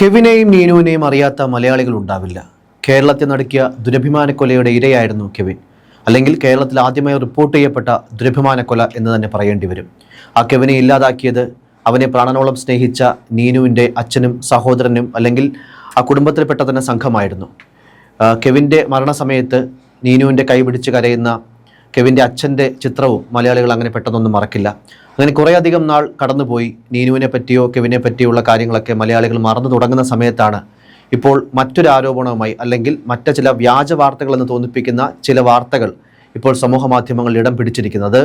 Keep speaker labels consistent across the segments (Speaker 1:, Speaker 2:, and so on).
Speaker 1: കെവിനെയും നീനുവിനെയും അറിയാത്ത മലയാളികൾ ഉണ്ടാവില്ല. കേരളത്തിൽ നടക്കിയ ദുരഭിമാന കൊലയുടെ ഇരയായിരുന്നു കെവിൻ. അല്ലെങ്കിൽ കേരളത്തിൽ ആദ്യമായി റിപ്പോർട്ട് ചെയ്യപ്പെട്ട ദുരഭിമാന കൊല എന്ന് തന്നെ പറയേണ്ടി വരും. ആ കെവിനെ ഇല്ലാതാക്കിയത് അവനെ പ്രാണനോളം സ്നേഹിച്ച നീനുവിന്റെ അച്ഛനും സഹോദരനും അല്ലെങ്കിൽ ആ കുടുംബത്തിൽപ്പെട്ട തന്നെ സംഘമായിരുന്നു. കെവിന്റെ മരണസമയത്ത് നീനുവിന്റെ കൈപിടിച്ച് കരയുന്ന കെവിന്റെ അച്ഛന്റെ ചിത്രവും മലയാളികൾ അങ്ങനെ പെട്ടെന്നൊന്നും മറക്കില്ല. അങ്ങനെ കുറേയധികം നാൾ കടന്നുപോയി. നീനുവിനെ പറ്റിയോ കെവിനെ പറ്റിയുള്ള കാര്യങ്ങളൊക്കെ മലയാളികൾ മറന്നു തുടങ്ങുന്ന സമയത്താണ് ഇപ്പോൾ മറ്റൊരു ആരോപണവുമായി അല്ലെങ്കിൽ മറ്റു ചില വ്യാജ വാർത്തകളെന്ന് തോന്നിപ്പിക്കുന്ന ചില വാർത്തകൾ ഇപ്പോൾ സമൂഹ മാധ്യമങ്ങളിൽ ഇടം പിടിച്ചിരിക്കുന്നത്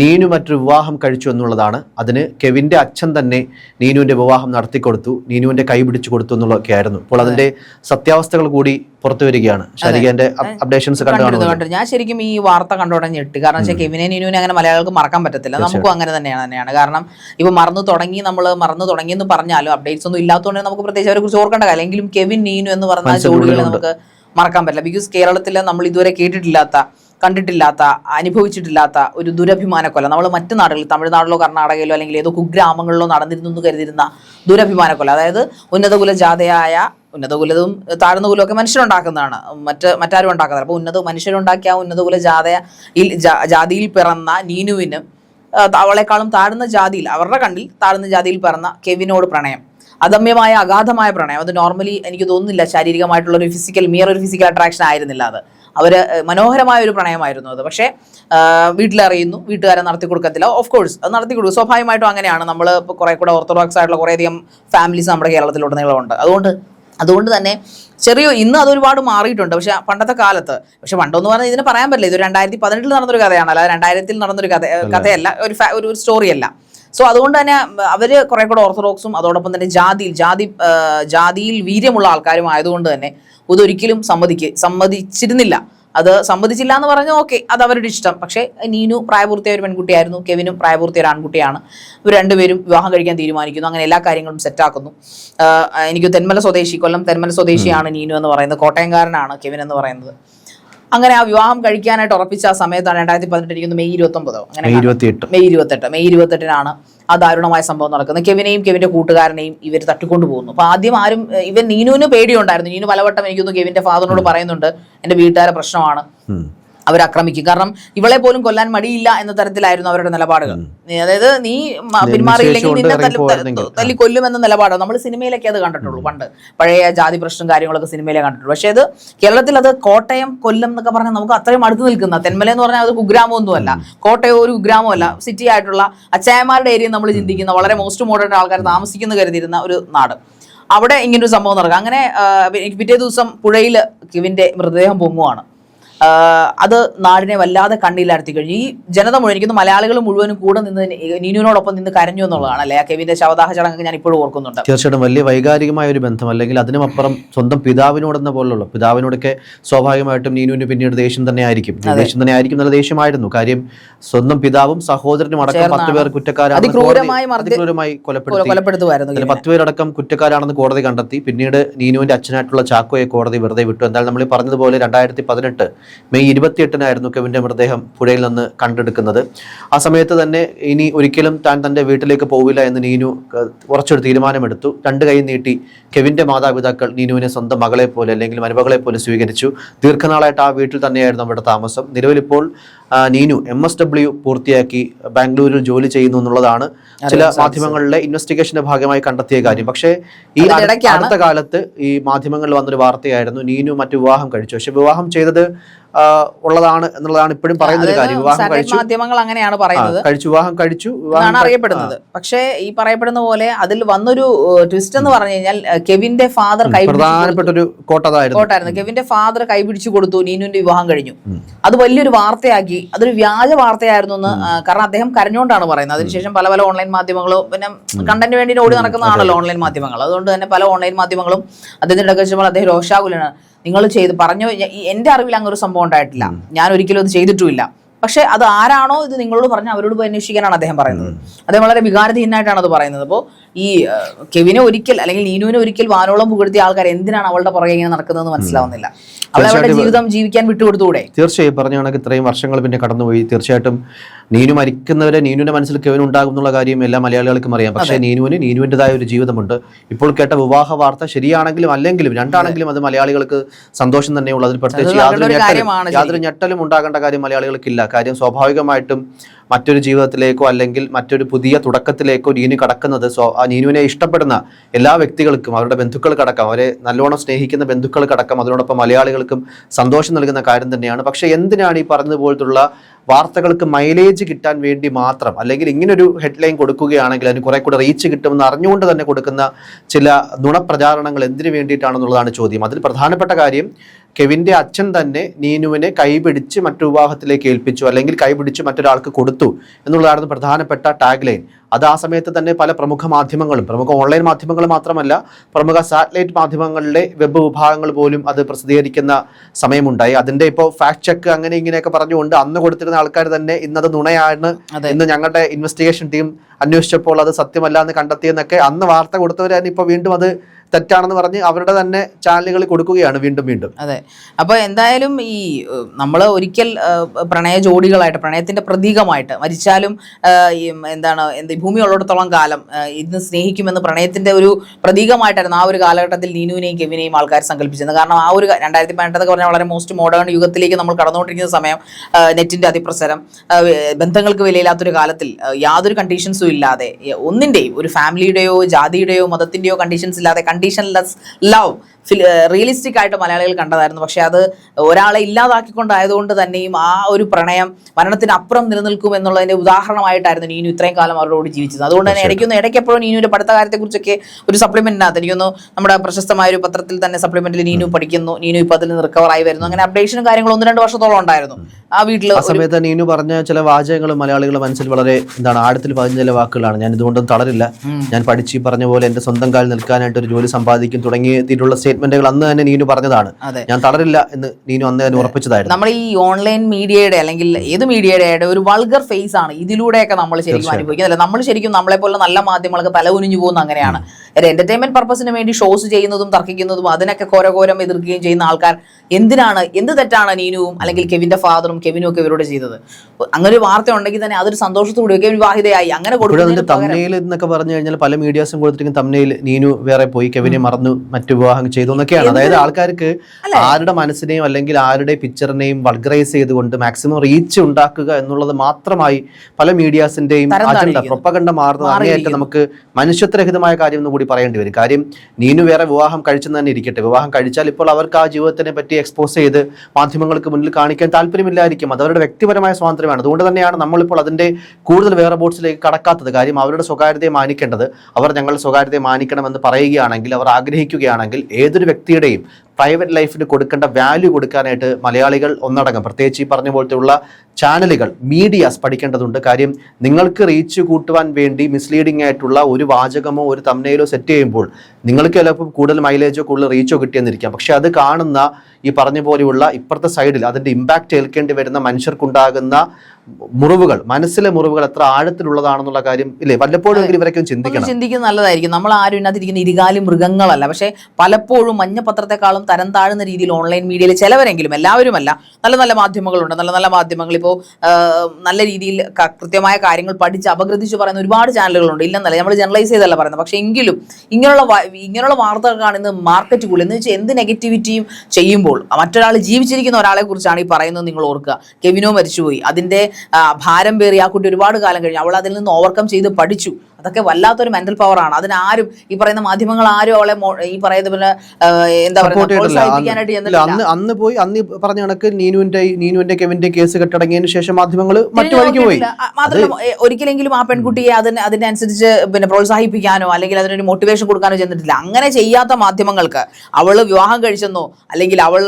Speaker 1: നീനു മറ്റൊരു വിവാഹം കഴിച്ചു എന്നുള്ളതാണ്. അതിന് കെവിന്റെ അച്ഛൻ തന്നെ നീനുവിന്റെ വിവാഹം നടത്തിക്കൊടുത്തു നീനുവിന്റെ കൈ പിടിച്ചു കൊടുത്തു എന്നുള്ളതൊക്കെ ആയിരുന്നു ഇപ്പോൾ അതിന്റെ സത്യാവസ്ഥകൾ കൂടി പുറത്തു വരികയാണ്. ശാരികന്റെ അപ്ഡേഷൻസ് കണ്ടു
Speaker 2: ഞാൻ ശരിക്കും ഈ വാർത്ത കണ്ടോടെ ഞെട്ടി. കാരണം വെച്ചാൽ കെവിനെ നീനുവിനെ അങ്ങനെ മലയാളികൾക്ക് മറക്കാൻ പറ്റത്തില്ല. നമുക്കും അങ്ങനെ തന്നെയാണ് തന്നെയാണ്. കാരണം ഇപ്പൊ മറന്നു തുടങ്ങി നമ്മൾ മറന്നു തുടങ്ങി എന്ന് പറഞ്ഞാലും അപ്ഡേറ്റ്സ് ഒന്നും ഇല്ലാത്തതുകൊണ്ട് നമുക്ക് പ്രത്യേകിച്ച് അവരെ കുറിച്ച് ഓർക്കേണ്ട കാര്യം. എങ്കിലും കെവിൻ നീനു എന്ന് പറഞ്ഞ
Speaker 1: ജോലികൾ
Speaker 2: ജോഡികളെ നമുക്ക് മറക്കാൻ പറ്റില്ല. ബിക്കോസ് കേരളത്തിൽ നമ്മൾ ഇതുവരെ കേട്ടിട്ടില്ലാത്ത കണ്ടിട്ടില്ലാത്ത അനുഭവിച്ചിട്ടില്ലാത്ത ഒരു ദുരഭിമാന കൊല. നമ്മൾ മറ്റു നാടുകളിൽ തമിഴ്നാടിലോ കർണാടകയിലോ അല്ലെങ്കിൽ ഏതോ കുഗ്രാമങ്ങളിലോ നടന്നിരുന്നു എന്ന് കരുതിരുന്ന ദുരഭിമാന കൊല. അതായത് ഉന്നതകുല ജാതയായ ഉന്നതകുലതും താഴ്ന്ന കുലവും ഒക്കെ മനുഷ്യരുണ്ടാക്കുന്നതാണ്. മറ്റ് മറ്റാരും ഉണ്ടാക്കുന്നത് അപ്പോൾ ഉന്നത മനുഷ്യരുണ്ടാക്കിയ ആ ഉന്നതകുല ജാതയിൽ ജാതിയിൽ പിറന്ന നീനുവിന് അവളെക്കാളും താഴ്ന്ന ജാതിയിൽ അവരുടെ കണ്ണിൽ താഴ്ന്ന ജാതിയിൽ പിറന്ന കെവിനോട് പ്രണയം. അദമ്യമായ അഗാധമായ പ്രണയം. അത് നോർമലി എനിക്ക് തോന്നുന്നില്ല ശാരീരികമായിട്ടുള്ള ഒരു ഫിസിക്കൽ മിയർ ഒരു ഫിസിക്കൽ അട്രാക്ഷൻ ആയിരുന്നില്ല അത്. അവർ മനോഹരമായ ഒരു പ്രണയമായിരുന്നു അത്. പക്ഷേ വീട്ടിലറിയുന്നു വീട്ടുകാരെ നടത്തി കൊടുക്കത്തില്ല. ഓഫ് കോഴ്സ് അത് നടത്തി കൊടുക്കും. സ്വാഭാവികമായിട്ടും അങ്ങനെയാണ്. നമ്മൾ ഇപ്പോൾ കുറെ കൂടെ ഓർത്തഡോക്സ് ആയിട്ടുള്ള കുറേയധികം ഫാമിലീസ് നമ്മുടെ കേരളത്തിലുടനീളമുണ്ട്. അതുകൊണ്ട് അതുകൊണ്ട് തന്നെ ചെറിയ ഇന്ന് അതൊരുപാട് മാറിയിട്ടുണ്ട്. പക്ഷെ പണ്ടത്തെ കാലത്ത് പക്ഷെ പണ്ടെന്ന് പറഞ്ഞാൽ ഇതിന് പറയാൻ പറ്റില്ല. ഇത് രണ്ടായിരത്തി പതിനെട്ടിൽ നടന്നൊരു കഥയാണ്. അല്ലാതെ രണ്ടായിരത്തിൽ നടന്നൊരു കഥ കഥയല്ല. ഒരു ഒരു സ്റ്റോറിയല്ല സോ അതുകൊണ്ട് തന്നെ അവർ കുറെ കൂടെ ഓർത്തഡോക്സും അതോടൊപ്പം തന്നെ ജാതിയിൽ ജാതി ജാതിയിൽ വീര്യമുള്ള ആൾക്കാരും ആയതുകൊണ്ട് തന്നെ ഇതൊരിക്കലും സമ്മതിക്ക് സമ്മതിച്ചിരുന്നില്ല. അത് സമ്മതിച്ചില്ല എന്ന് പറഞ്ഞാൽ ഓക്കെ അത് അവരുടെ ഇഷ്ടം. പക്ഷേ നീനു പ്രായപൂർത്തിയായ ഒരു പെൺകുട്ടിയായിരുന്നു കെവിനും പ്രായപൂർത്തിയ ഒരു ആൺകുട്ടിയാണ്. ഇവർ രണ്ടുപേരും വിവാഹം കഴിക്കാൻ തീരുമാനിക്കുന്നു അങ്ങനെ എല്ലാ കാര്യങ്ങളും സെറ്റാക്കുന്നു. എനിക്ക് തെന്മല സ്വദേശി കൊല്ലം തെന്മല സ്വദേശിയാണ് നീനു എന്ന് പറയുന്നത് കോട്ടയംകാരനാണ് കെവിൻ എന്ന് പറയുന്നത്. അങ്ങനെ ആ വിവാഹം കഴിക്കാനായിട്ട് ഉറപ്പിച്ച ആ സമയത്താണ് രണ്ടായിരത്തി പതിനെട്ട് ഇരിക്കുന്നത് മെയ് ഇരുപത്തി ഒമ്പതോ അങ്ങനെ
Speaker 1: മെയ് ഇരുപത്തിയെട്ട്.
Speaker 2: മെയ് ഇരുപത്തെട്ട് മെയ് ഇരുപത്തെട്ടിനാണ് ആ ദാരുണമായ സംഭവം നടക്കുന്നത് കെവിനെയും കെവിന്റെ കൂട്ടുകാരനെയും ഇവർ തട്ടിക്കൊണ്ടു പോകുന്നു. അപ്പൊ ആദ്യം ആരും ഇവൻ നീനുവിന് പേടിയുണ്ടായിരുന്നു. നീനു പലവട്ടം എനിക്കൊന്ന് കെവിന്റെ ഫാദറിനോട് പറയുന്നുണ്ട്. എന്റെ വീട്ടുകാരെ പ്രശ്നമാണ്. അവർ ആക്രമിക്കും കാരണം ഇവളെ പോലും കൊല്ലാൻ മടിയില്ല എന്ന തരത്തിലായിരുന്നു അവരുടെ നിലപാടുകൾ. അതായത് നീ പിന്മാറിയില്ലെങ്കിൽ നിന്നെ തല്ലി- കൊല്ലും എന്ന നിലപാടാണ്. നമ്മൾ സിനിമയിലൊക്കെ അത് കണ്ടിട്ടുള്ളൂ പണ്ട്. പഴയ ജാതി പ്രശ്നം കാര്യങ്ങളൊക്കെ സിനിമയിലെ കണ്ടിട്ടുള്ളൂ. പക്ഷേ അത് കേരളത്തിൽ അത് കോട്ടയം കൊല്ലം എന്നൊക്കെ പറഞ്ഞാൽ നമുക്ക് അത്രയും അടുത്ത് നിൽക്കുന്ന തെന്മല എന്ന് പറഞ്ഞാൽ അത് കുഗ്രാമമൊന്നുമല്ല. കോട്ടയം ഒരു കുഗ്രാമമല്ല സിറ്റി ആയിട്ടുള്ള അച്ചായമാരുടെ ഏരിയ നമ്മൾ ചിന്തിക്കുന്ന വളരെ മോസ്റ്റ് മോഡേൺ ആൾക്കാർ താമസിക്കുന്നു കരുതിയിരുന്ന ഒരു നാട്. അവിടെ ഇങ്ങനൊരു സംഭവം നടക്കുക അങ്ങനെ പിറ്റേ ദിവസം പുഴയിൽ കിവിന്റെ മൃതദേഹം പൊങ്ങുവാണ്. അത് നാടിനെ വല്ലാതെ കണ്ണിലാഴ്ത്തി കഴിഞ്ഞു. ഈ ജനത മുഴുവൻ എനിക്കൊന്ന് മലയാളികൾ മുഴുവനും കൂടെ നിന്ന് നീനുവിനോടൊപ്പം നിന്ന് കരഞ്ഞു എന്നുള്ളതാണ്. അല്ലെ? ആ കെവിന്റെ ശവദാഹ ചടങ്ങ് ഞാൻ ഇപ്പോഴും ഓർക്കുന്നുണ്ട്.
Speaker 1: തീർച്ചയായിട്ടും വലിയ വൈകാരികമായ ഒരു ബന്ധം. അല്ലെങ്കിൽ അതിനുമപ്പുറം സ്വന്തം പിതാവിനോടെന്ന പോലുള്ള. പിതാവിനോടൊക്കെ സ്വാഭാവികമായിട്ടും നീനുവിന് പിന്നീട് ദേഷ്യം തന്നെ ആയിരിക്കും. ദേഷ്യം തന്നെ ആയിരിക്കും നല്ല ദേഷ്യമായിരുന്നു. കാര്യം സ്വന്തം പിതാവും സഹോദരനും അടക്കം പത്ത് പേർ കുറ്റക്കാരാണ്
Speaker 2: കൊലപ്പെടുത്തുമായിരുന്നു
Speaker 1: പത്ത് പേരടക്കം കുറ്റക്കാരാണെന്ന് കോടതി കണ്ടെത്തി. പിന്നീട് നീനുവിന്റെ അച്ഛനായിട്ടുള്ള ചാക്കോയെ കോടതി വെറുതെ വിട്ടു. എന്തായാലും നമ്മൾ പറഞ്ഞതുപോലെ രണ്ടായിരത്തി പതിനെട്ട് മെയ് ഇരുപത്തിയെട്ടിനായിരുന്നു കെവിന്റെ മൃതദേഹം പുഴയിൽ നിന്ന് കണ്ടെടുക്കുന്നത്. ആ സമയത്ത് തന്നെ ഇനി ഒരിക്കലും താൻ തന്റെ വീട്ടിലേക്ക് പോവില്ല എന്ന് നീനു കുറച്ചൊരു തീരുമാനമെടുത്തു. രണ്ട് കൈ നീട്ടി കെവിന്റെ മാതാപിതാക്കൾ നീനുവിനെ സ്വന്തം മകളെ പോലെ അല്ലെങ്കിൽ മരുമകളെ പോലെ സ്വീകരിച്ചു. ദീർഘനാളായിട്ട് ആ വീട്ടിൽ തന്നെയായിരുന്നു അവരുടെ താമസം. നിലവിലിപ്പോൾ നീനു എം എസ് ഡബ്ല്യു പൂർത്തിയാക്കി ബാംഗ്ലൂരിൽ ജോലി ചെയ്യുന്നു എന്നുള്ളതാണ് ചില മാധ്യമങ്ങളിലെ ഇൻവെസ്റ്റിഗേഷന്റെ ഭാഗമായി കണ്ടെത്തിയ കാര്യം. പക്ഷേ ഈ അടുത്ത- കാലത്ത് ഈ മാധ്യമങ്ങളിൽ വന്നൊരു വാർത്തയായിരുന്നു നീനു മറ്റു വിവാഹം കഴിച്ചു. പക്ഷെ വിവാഹം ചെയ്തത് ഉള്ളതാണ് എന്നുള്ളതാണ് ഇപ്പോഴും പറയുന്ന ഒരു കാര്യം. വിവാഹം കഴിച്ചു.
Speaker 2: മാധ്യമങ്ങൾ അങ്ങനെയാണ് പറയുന്നത്.
Speaker 1: കഴിച്ചു വിവാഹം കഴിച്ചു വിവാഹം
Speaker 2: എന്നാണ് അറിയപ്പെടുന്നത്. പക്ഷേ ഈ പറയപ്പെടുന്ന പോലെ അതിൽ വന്നൊരു ട്വിസ്റ്റ് എന്ന് പറഞ്ഞു കഴിഞ്ഞാൽ കെവിന്റെ ഫാദർ കൈ
Speaker 1: പ്രധാനപ്പെട്ട ഒരു കോട്ടതായിരുന്നു.
Speaker 2: കോട്ടായിരുന്നു. കെവിന്റെ ഫാദർ കൈപിടിച്ചു കൊടുത്തു നീനുവിന്റെ വിവാഹം കഴിഞ്ഞു. അത് വലിയൊരു വാർത്തയാക്കി. അതൊരു വ്യാജ വാർത്തയായിരുന്നു എന്ന് കാരണം അദ്ദേഹം കരഞ്ഞുകൊണ്ടാണ് പറയുന്നത്. അതിനുശേഷം പല പല ഓൺലൈൻ മാധ്യമങ്ങളും പിന്നെ കണ്ടന്റ് വേണ്ടി ഓടി നടക്കുന്നതാണല്ലോ ഓൺലൈൻ മാധ്യമങ്ങൾ. അതുകൊണ്ട് തന്നെ പല ഓൺലൈൻ മാധ്യമങ്ങളും അദ്ദേഹത്തിന്റെ ഇടയ്ക്ക് വെച്ചപ്പോൾ അദ്ദേഹം രോഷാകുലനാണ്. നിങ്ങൾ ചെയ്ത് പറഞ്ഞു എന്റെ എന്റെ അറിവിൽ അങ്ങനെ ഒരു സംഭവം ഉണ്ടായിട്ടില്ല. ഞാൻ ഒരിക്കലും അത് ചെയ്തിട്ടുമില്ല. പക്ഷെ അത് ആരാണോ ഇത് നിങ്ങളോട് പറഞ്ഞ അവരോട് പോയി അന്വേഷിക്കാനാണ് അദ്ദേഹം പറയുന്നത്. അദ്ദേഹം വളരെ വികാരധീനായിട്ടാണ് അത് പറയുന്നത്. അപ്പോൾ ഈ കെവിനെ ഒരിക്കൽ അല്ലെങ്കിൽ നീനുവിനെ ഒരിക്കൽ വാനോളം പുകഴ്ത്തിയ ആൾക്കാർ എന്തിനാണ് അവളുടെ പുറകെ ഇങ്ങനെ നടക്കുന്നതെന്ന് മനസ്സിലാവുന്നില്ല. അവളവരുടെ ജീവിതം ജീവിക്കാൻ വിട്ടുകൊടുത്തുകൂടെ?
Speaker 1: തീർച്ചയായും പറഞ്ഞ കണക്ക് ഇത്രയും വർഷങ്ങൾ പിന്നെ കടന്നുപോയി. തീർച്ചയായിട്ടും നീനു മരിക്കുന്നവരെ നീനുവിന്റെ മനസ്സിൽ കെവിൻ ഉണ്ടാകും എന്നുള്ള കാര്യം എല്ലാ മലയാളികൾക്കും അറിയാം. പക്ഷേ നീനുവിന് നീനുവിന്റെതായ ഒരു ജീവിതമുണ്ട്. ഇപ്പോൾ കേട്ട വിവാഹ വാർത്ത ശരിയാണെങ്കിലും അല്ലെങ്കിലും രണ്ടാണെങ്കിലും അത് മലയാളികൾക്ക് സന്തോഷം തന്നെയുള്ളൂ. അതിൽ പ്രത്യേകിച്ച് യാതൊരു ഞെട്ടലും യാതൊരു ഞെട്ടലും ഉണ്ടാകേണ്ട കാര്യം മലയാളികൾക്കില്ല. കാര്യം സ്വാഭാവികമായിട്ടും മറ്റൊരു ജീവിതത്തിലേക്കോ അല്ലെങ്കിൽ മറ്റൊരു പുതിയ തുടക്കത്തിലേക്കോ നീനു കടക്കുന്നത് സ്വ- നീനുവിനെ ഇഷ്ടപ്പെടുന്ന എല്ലാ വ്യക്തികൾക്കും അവരുടെ ബന്ധുക്കൾ കടക്കാം അവരെ നല്ലോണം സ്നേഹിക്കുന്ന ബന്ധുക്കൾ കടക്കാം അതിനോടൊപ്പം മലയാളികൾക്കും സന്തോഷം നൽകുന്ന കാര്യം തന്നെയാണ്. പക്ഷേ എന്തിനാണ് ഈ പറഞ്ഞതുപോലത്തുള്ള വാർത്തകൾക്ക് മൈലേജ് കിട്ടാൻ വേണ്ടി മാത്രം അല്ലെങ്കിൽ ഇങ്ങനൊരു ഹെഡ്ലൈൻ കൊടുക്കുകയാണെങ്കിൽ അതിന് കുറെ കൂടെ റീച്ച് കിട്ടുമെന്ന് അറിഞ്ഞുകൊണ്ട് തന്നെ കൊടുക്കുന്ന ചില നുണപ്രചാരണങ്ങൾ എന്തിനു വേണ്ടിയിട്ടാണെന്നുള്ളതാണ് ചോദ്യം. അതിൽ പ്രധാനപ്പെട്ട കാര്യം കെവിന്റെ അച്ഛൻ തന്നെ നീനുവിനെ കൈപിടിച്ച് മറ്റു വിവാഹത്തിലേക്ക് ഏൽപ്പിച്ചു അല്ലെങ്കിൽ കൈപിടിച്ച് മറ്റൊരാൾക്ക് കൊടുത്തു എന്നുള്ളതായിരുന്നു പ്രധാനപ്പെട്ട ടാഗ് ലൈൻ അത് ആ സമയത്ത് തന്നെ പല പ്രമുഖ മാധ്യമങ്ങളും പ്രമുഖ ഓൺലൈൻ മാധ്യമങ്ങൾ മാത്രമല്ല പ്രമുഖ സാറ്റലൈറ്റ് മാധ്യമങ്ങളിലെ വെബ് വിഭാഗങ്ങൾ പോലും അത് പ്രസിദ്ധീകരിക്കുന്ന സമയമുണ്ടായി അതിന്റെ ഇപ്പോൾ ഫാക്ട് ചെക്ക് അങ്ങനെ ഇങ്ങനെയൊക്കെ പറഞ്ഞുകൊണ്ട് അന്ന് കൊടുത്തിരുന്ന ആൾക്കാർ തന്നെ ഇന്നത് നുണയാണ്. ഇന്ന് ഞങ്ങളുടെ ഇൻവെസ്റ്റിഗേഷൻ ടീം അന്വേഷിച്ചപ്പോൾ അത് സത്യമല്ല എന്ന് കണ്ടെത്തിയെന്നൊക്കെ അന്ന് വാർത്ത കൊടുത്തവർ തന്നെ ഇപ്പോൾ വീണ്ടും അത് തെറ്റാണെന്ന് പറഞ്ഞ് അവരുടെ തന്നെ ചാനലുകളിൽ കൊടുക്കുകയാണ് വീണ്ടും വീണ്ടും.
Speaker 2: അതെ. അപ്പോൾ എന്തായാലും ഈ നമ്മൾ ഒരിക്കൽ പ്രണയ ജോഡികളായിട്ട് പ്രണയത്തിന്റെ പ്രതീകമായിട്ട് മരിച്ചാലും എന്താണ് എന്ത് ഭൂമി ഉള്ളിടത്തോളം കാലം ഇന്ന് സ്നേഹിക്കുമെന്ന് പ്രണയത്തിന്റെ ഒരു പ്രതീകമായിട്ടായിരുന്നു ആ ഒരു കാലഘട്ടത്തിൽ നീനുവിനെയും കെവിനെയും ആൾക്കാർ സങ്കല്പിച്ചത് കാരണം ആ ഒരു രണ്ടായിരത്തി പതിനെട്ടൊക്കെ പറഞ്ഞാൽ വളരെ മോസ്റ്റ് മോഡേൺ യുഗത്തിലേക്ക് നമ്മൾ കടന്നുകൊണ്ടിരിക്കുന്ന സമയം നെറ്റിന്റെ അതിപ്രസരം ബന്ധങ്ങൾക്ക് വിലയില്ലാത്തൊരു കാലത്തിൽ യാതൊരു കണ്ടീഷൻസും ഇല്ലാതെ ഒന്നിന്റെയും ഒരു ഫാമിലിയുടെയോ ജാതിയുടെയോ മതത്തിന്റെയോ കണ്ടീഷൻസ് ഇല്ലാതെ കണ്ടീഷൻലെസ് ലവ് റിയലിസ്റ്റിക് ആയിട്ട് മലയാളികൾ കണ്ടതായിരുന്നു. പക്ഷെ അത് ഒരാളെ ഇല്ലാതാക്കിക്കൊണ്ടായതുകൊണ്ട് തന്നെയും ആ ഒരു പ്രണയം മരണത്തിനപ്പുറം നിലനിൽക്കും എന്നുള്ളതിന്റെ ഉദാഹരണമായിട്ടായിരുന്നു നീനു ഇത്രയും കാലം അവരോട് ജീവിച്ചത്. അതുകൊണ്ട് തന്നെ ഇടയ്ക്കൊന്ന് ഇടയ്ക്ക് എപ്പോഴും നീനുവിന്റെ പഠിത്ത കാര്യത്തെക്കുറിച്ചൊക്കെ ഒരു സപ്ലിമെന്റിനകത്ത് എനിക്കൊന്ന് നമ്മുടെ പ്രശസ്തമായ ഒരു പത്രത്തിൽ തന്നെ സപ്ലിമെന്റിൽ നീനു പഠിക്കുന്നു. നീനു ഇപ്പൊ അതിൽ നിന്ന് റിക്കവറായി വരുന്നു. അങ്ങനെ അപ്ഡേഷനും കാര്യങ്ങളും ഒന്ന് രണ്ട് വർഷത്തോളം ഉണ്ടായിരുന്നു. ആ വീട്ടിൽ
Speaker 1: ആ സമയത്ത് നീനു പറഞ്ഞ ചില വാചകങ്ങൾ മലയാളികളുടെ മനസ്സിൽ വളരെ എന്താണ് ആഴത്തിൽ പതിഞ്ഞ ചില വാക്കുകളാണ്. ഞാൻ ഇതുകൊണ്ടും തളരില്ല. ഞാൻ പഠിച്ച് പറഞ്ഞ പോലെ എന്റെ സ്വന്തം കാലിൽ നിൽക്കാനായിട്ട് ഒരു ജോലി സമ്പാദിക്കും തുടങ്ങിയതിലുള്ള സ്റ്റേറ്റ്മെന്റുകൾ അന്ന് തന്നെ നീനു പറഞ്ഞതാണ്. ഞാൻ തളരില്ല എന്ന് നീനു അന്ന് തന്നെ ഉറപ്പിച്ചതായിരുന്നു.
Speaker 2: നമ്മൾ ഈ ഓൺലൈൻ മീഡിയയുടെ അല്ലെങ്കിൽ ഏത് മീഡിയയുടെ ഒരു വൾഗർ ഫേസ് ആണ് ഇതിലൂടെയൊക്കെ നമ്മൾ ശരിക്കും അനുഭവിക്കുന്നില്ല നമ്മൾ ശരിക്കും നമ്മളെ പോലെ നല്ല മാധ്യമങ്ങളൊക്കെ തല ഉനിഞ്ഞു പോകുന്ന അങ്ങനെയാണ്. ഒരു എന്റർടൈൻമെന്റ് പർപ്പസിന് വേണ്ടി ഷോസ് ചെയ്യുന്നതും തർക്കിക്കുന്നതും അതിനൊക്കെ ഘോരഘോരം എതിർക്കുകയും ചെയ്യുന്ന ആൾക്കാർ എന്തിനാണ് എന്ത് തെറ്റാണ് നീനുവും അല്ലെങ്കിൽ കെവിന്റെ ഫാദറും കെവിനും ഒക്കെ ഇവരോട് ചെയ്തത്? അങ്ങനെ ഒരു വാർത്ത ഉണ്ടെങ്കിൽ തന്നെ അതൊരു സന്തോഷത്തോടെ കെവിൻ വാഹിതയായി അങ്ങനെ കൊടുക്കുന്നത്
Speaker 1: തമ്മിൽ എന്നൊക്കെ പറഞ്ഞു കഴിഞ്ഞാൽ പല മീഡിയാസും കൊടുത്തിരിക്കുന്ന തമ്മിൽ നീനു വേറെ പോയി കെവിനെ മറന്നു മറ്റു വിവാഹം ചെയ്തു എന്നൊക്കെയാണ്. അതായത് ആൾക്കാർക്ക് ആരുടെ മനസ്സിനെയും അല്ലെങ്കിൽ ആരുടെ പിക്ചറിനെയും വൾഗറൈസ് ചെയ്തുകൊണ്ട് മാക്സിമം റീച്ച് ഉണ്ടാക്കുക എന്നുള്ളത് മാത്രമായി പല മീഡിയാസിന്റെയും അജണ്ട. പ്രൊപ്പകണ്ട മാറുന്നത് അങ്ങേയറ്റം നമുക്ക് മനുഷ്യത്വരഹിതമായ കാര്യം എന്ന് കൂടി പറയേണ്ടി വരും. കാര്യം നീനു വേറെ വിവാഹം കഴിച്ചെന്ന് തന്നെ ഇരിക്കട്ടെ. വിവാഹം കഴിച്ചാൽ ഇപ്പോൾ അവർക്ക് ആ ജീവിതത്തിനെ പറ്റി എക്സ്പോസ് ചെയ്ത് മാധ്യമങ്ങൾക്ക് മുന്നിൽ കാണിക്കാൻ താല്പര്യമില്ലായിരിക്കും. അത് അവരുടെ വ്യക്തിപരമായ സ്വാതന്ത്ര്യമാണ്. അതുകൊണ്ട് തന്നെയാണ് നമ്മളിപ്പോൾ അതിന്റെ കൂടുതൽ വേറെ ബോർഡ്സിലേക്ക് കടക്കാത്തത്. കാര്യം അവരുടെ സ്വകാര്യതയെ മാനിക്കേണ്ടത്. അവർ ഞങ്ങളുടെ സ്വകാര്യതയെ മാനിക്കണമെന്ന് പറയുകയാണെങ്കിൽ അവർ ആഗ്രഹിക്കുകയാണെങ്കിൽ ഏതൊരു വ്യക്തിയുടെയും പ്രൈവറ്റ് ലൈഫിന് കൊടുക്കേണ്ട വാല്യൂ കൊടുക്കാനായിട്ട് മലയാളികൾ ഒന്നടങ്കം പ്രത്യേകിച്ച് ഈ പറഞ്ഞ പോലത്തെയുള്ള ചാനലുകൾ മീഡിയാസ് പഠിക്കേണ്ടതുണ്ട്. കാര്യം നിങ്ങൾക്ക് റീച്ച് കൂട്ടുവാൻ വേണ്ടി മിസ്ലീഡിംഗ് ആയിട്ടുള്ള ഒരു വാചകമോ ഒരു തമ്മനയിലോ സെറ്റ് ചെയ്യുമ്പോൾ നിങ്ങൾക്ക് ചിലപ്പോൾ കൂടുതൽ മൈലേജോ കൂടുതൽ റീച്ചോ കിട്ടിയെന്നിരിക്കാം. പക്ഷേ അത് കാണുന്ന ഈ പറഞ്ഞ പോലെയുള്ള ഇപ്പുറത്തെ സൈഡിൽ അതിന്റെ ഇമ്പാക്റ്റ് ഏൽക്കേണ്ടി വരുന്ന മനുഷ്യർക്കുണ്ടാകുന്ന മുറിവുകൾ മനസ്സിലെ മുറിവുകൾ എത്ര ആഴത്തിലുള്ളതാണെന്നുള്ള കാര്യം ഇല്ലേ? വല്ലപ്പോഴും ഇവരൊക്കെ ചിന്തിക്കണം.
Speaker 2: ചിന്തിക്കുന്നത് നല്ലതായിരിക്കും. നമ്മൾ ആരും ഇതിനകത്തിരിക്കുന്ന ഇരുകാലി മൃഗങ്ങളല്ല. പക്ഷേ പലപ്പോഴും മഞ്ഞപത്രത്തെക്കാളും തരം താഴ്ന്ന രീതിയിൽ ഓൺലൈൻ മീഡിയയിൽ ചിലവരെങ്കിലും എല്ലാവരുമല്ല നല്ല നല്ല മാധ്യമങ്ങളുണ്ട് നല്ല നല്ല മാധ്യമങ്ങൾ ഇപ്പോൾ നല്ല രീതിയിൽ കൃത്യമായ കാര്യങ്ങൾ പഠിച്ച് അപഗ്രഥിച്ച് പറയുന്ന ഒരുപാട് ചാനലുകളുണ്ട്. ഇല്ലെന്നല്ല നമ്മൾ ജനറലൈസ് ചെയ്തല്ല പറയുന്നത്. പക്ഷേ എങ്കിലും ഇങ്ങനെയുള്ള ഇങ്ങനെയുള്ള വാർത്തകളാണ് ഇന്ന് മാർക്കറ്റ് കൂടുതൽ എന്ന് വെച്ചാൽ എന്ത് നെഗറ്റിവിറ്റിയും ചെയ്യുമ്പോൾ മറ്റൊരാൾ ജീവിച്ചിരിക്കുന്ന ഒരാളെ കുറിച്ചാണ് ഈ പറയുന്നത് നിങ്ങൾ ഓർക്കുക. കെവിനോ മരിച്ചുപോയി. അതിന്റെ ഭാരം പേറി ആ കുട്ടി ഒരുപാട് കാലം കഴിഞ്ഞു. അവൾ അതിൽ നിന്ന് ഓവർകം ചെയ്ത് പഠിച്ചു. അതൊക്കെ വല്ലാത്തൊരു മെന്റൽ പവർ ആണ്. അതിനാരും ഈ പറയുന്ന മാധ്യമങ്ങൾ ആരും അവളെ ഈ പറയുന്ന പോലെ എന്താ പറയുക
Speaker 1: അന്ന് അന്ന് പോയി അന്ന് ഈ പറഞ്ഞ കണക്ക് നീനുവിന്റെ നീനുവിന്റെ കെവിന്റെ കേസ് കെട്ടടങ്ങിയതിനു ശേഷം മാധ്യമങ്ങൾ മറ്റു വഴിക്ക് പോയി.
Speaker 2: മാത്രമല്ല ഒരിക്കലെങ്കിലും ആ പെൺകുട്ടിയെ അതിന് അതിനനുസരിച്ച് പിന്നെ പ്രോത്സാഹിപ്പിക്കാനോ അല്ലെങ്കിൽ അതിനൊരു മോട്ടിവേഷൻ കൊടുക്കാനോ ചെന്നിട്ടില്ല. അങ്ങനെ ചെയ്യാത്ത മാധ്യമങ്ങൾക്ക് അവൾ വിവാഹം കഴിച്ചെന്നോ അല്ലെങ്കിൽ അവൾ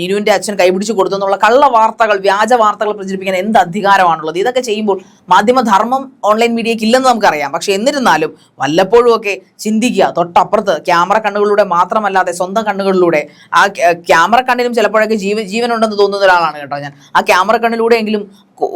Speaker 2: നീനുവിന്റെ അച്ഛൻ കൈപിടിച്ച് കൊടുത്തെന്നുള്ള കള്ള വാർത്തകൾ വ്യാജ വാർത്തകൾ പ്രചരിപ്പിക്കാൻ എന്ത് അധികാരമാണുള്ളത്? ഇതൊക്കെ ചെയ്യുമ്പോൾ മാധ്യമധർമ്മം ഓൺലൈൻ മീഡിയയ്ക്ക് ഇല്ലെന്ന് നമുക്കറിയാം. പക്ഷെ എന്നിരുന്നാലും വല്ലപ്പോഴുമൊക്കെ ചിന്തിക്കുക. തൊട്ടപ്പുറത്ത് ക്യാമറ കണ്ണുകളിലൂടെ മാത്രമല്ലാതെ സ്വന്തം കണ്ണുകളിലൂടെ ആ ക്യാമറ കണ്ണിലും ചിലപ്പോഴൊക്കെ ജീവ ജീവനുണ്ടെന്ന് തോന്നുന്ന ഒരാളാണ് കേട്ടോ ഞാൻ. ആ ക്യാമറ കണ്ണിലൂടെയെങ്കിലും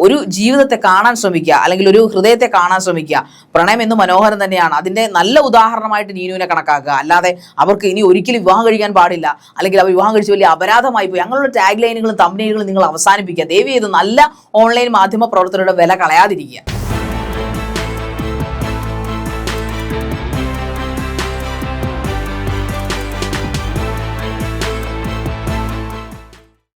Speaker 2: ഒരു ജീവിതത്തെ കാണാൻ ശ്രമിക്കുക. അല്ലെങ്കിൽ ഒരു ഹൃദയത്തെ കാണാൻ ശ്രമിക്കുക. പ്രണയം എന്ന് മനോഹരം തന്നെയാണ്. അതിന്റെ നല്ല ഉദാഹരണമായിട്ട് നീനുവിനെ കണക്കാക്കുക. അല്ലാതെ അവർക്ക് ഇനി ഒരിക്കലും വിവാഹം കഴിക്കാൻ പാടില്ല. അല്ലെങ്കിൽ അവർ വിവാഹം കഴിച്ച് വലിയ അപരാധമായി പോയി. അങ്ങനെയുള്ള ടാഗ് ലൈനുകളും തമ്പനയിലുകളും നിങ്ങൾ അവസാനിപ്പിക്കുക. ദേവി ഇത് നല്ല ഓൺലൈൻ മാധ്യമ പ്രവർത്തകരുടെ വില കളയാതിരിക്കുക.